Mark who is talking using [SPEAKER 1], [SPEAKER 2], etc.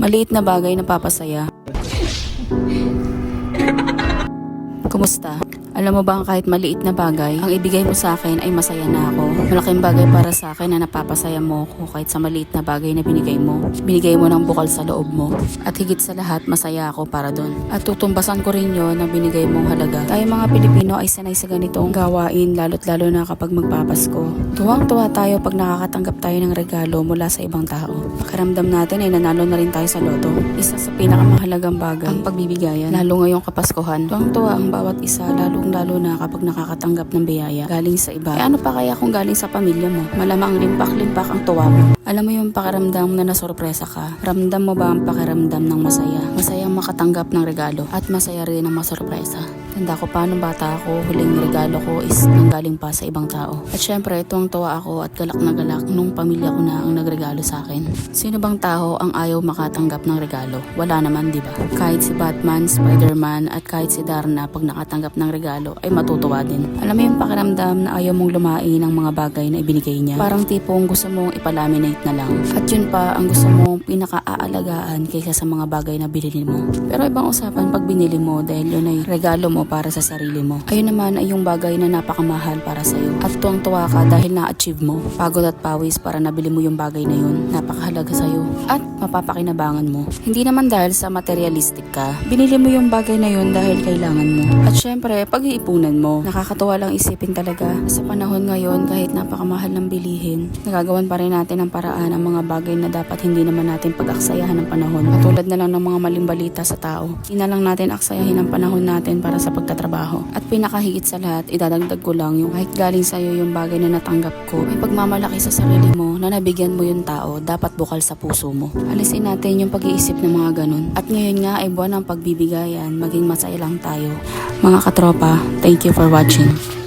[SPEAKER 1] Maliit na bagay na papasaya. Kumusta? Alam mo ba kahit maliit na bagay, ang ibigay mo sa akin ay masaya na ako. Malaking bagay para sa akin na napapasaya mo ako kahit sa maliit na bagay na binigay mo. Binigay mo ng bukal sa loob mo. At higit sa lahat, masaya ako para doon. At tutumbasan ko rin yon na binigay mong halaga. Tayo mga Pilipino ay sanay sa ganitong gawain lalo't lalo na kapag magpapasko. Tuwang-tuwa tayo pag nakakatanggap tayo ng regalo mula sa ibang tao. Pakiramdam natin ay nanalo na rin tayo sa loto. Isa sa pinakamahalagang bagay ang pagbibigayan. Lalo ngayong kapaskuhan. Tuwang-tuwa ang bawat isa lalong lalo na kapag nakakatanggap ng biyaya galing sa iba. Eh ano pa kaya kung galing sa pamilya mo? Malamang limpak-limpak ang tuwa mo. Alam mo yung pakiramdam na nasorpresa ka. Ramdam mo ba ang pakiramdam ng masaya? Masayang makatanggap ng regalo at masaya rin ang masorpresa. Tanda ko pa nung bata ako, huling regalo ko is nanggaling pa sa ibang tao. At syempre, tuwang-tuwa ako at galak na galak nung pamilya ko na ang nagregalo sa akin. Sino bang tao ang ayaw makatanggap ng regalo? Wala naman, di ba? Kahit si Batman, Spider-Man at kahit si Darna pag nakatanggap ng regalo ay matutuwa din. Alam mo yung pakiramdam na ayaw mong lumain ng mga bagay na ibinigay niya? Parang tipong gusto mong ipalaminate na lang. At yun pa ang gusto mong pinaka-aalagaan kaysa sa mga bagay na binili mo. Pero ibang usapan pag binili mo dahil yun ay regalo mo para sa sarili mo. Ayun naman ay yung bagay na napakamahal para sa'yo. At tuwang-tuwa ka dahil na-achieve mo. Pagod at pawis para nabili mo yung bagay na yun. Napakahalaga sa'yo. At mapapakinabangan mo. Hindi naman dahil sa materialistic ka. Binili mo yung bagay na yun dahil kailangan mo. At syempre, pag-iipunan mo. Nakakatuwa lang isipin talaga. Sa panahon ngayon, kahit napakamahal ng bilihin, nagagawan pa rin natin ang paraan ang mga bagay na dapat hindi naman natin pag-aksayahan ng panahon. Katulad na lang ng mga maling balita sa tao. Hindi na lang natin aksayahin ang panahon natin para sa pagtatrabaho. At pinakahigit sa lahat, idadagdag ko lang yung kahit galing sa'yo yung bagay na natanggap ko, may pagmamalaki sa sarili mo na nabigyan mo yung tao, dapat bukal sa puso mo. Alisin natin yung pag-iisip ng mga ganun. At ngayon nga ay buwan ng pagbibigayan, maging masaya lang tayo. Mga katropa, thank you for watching.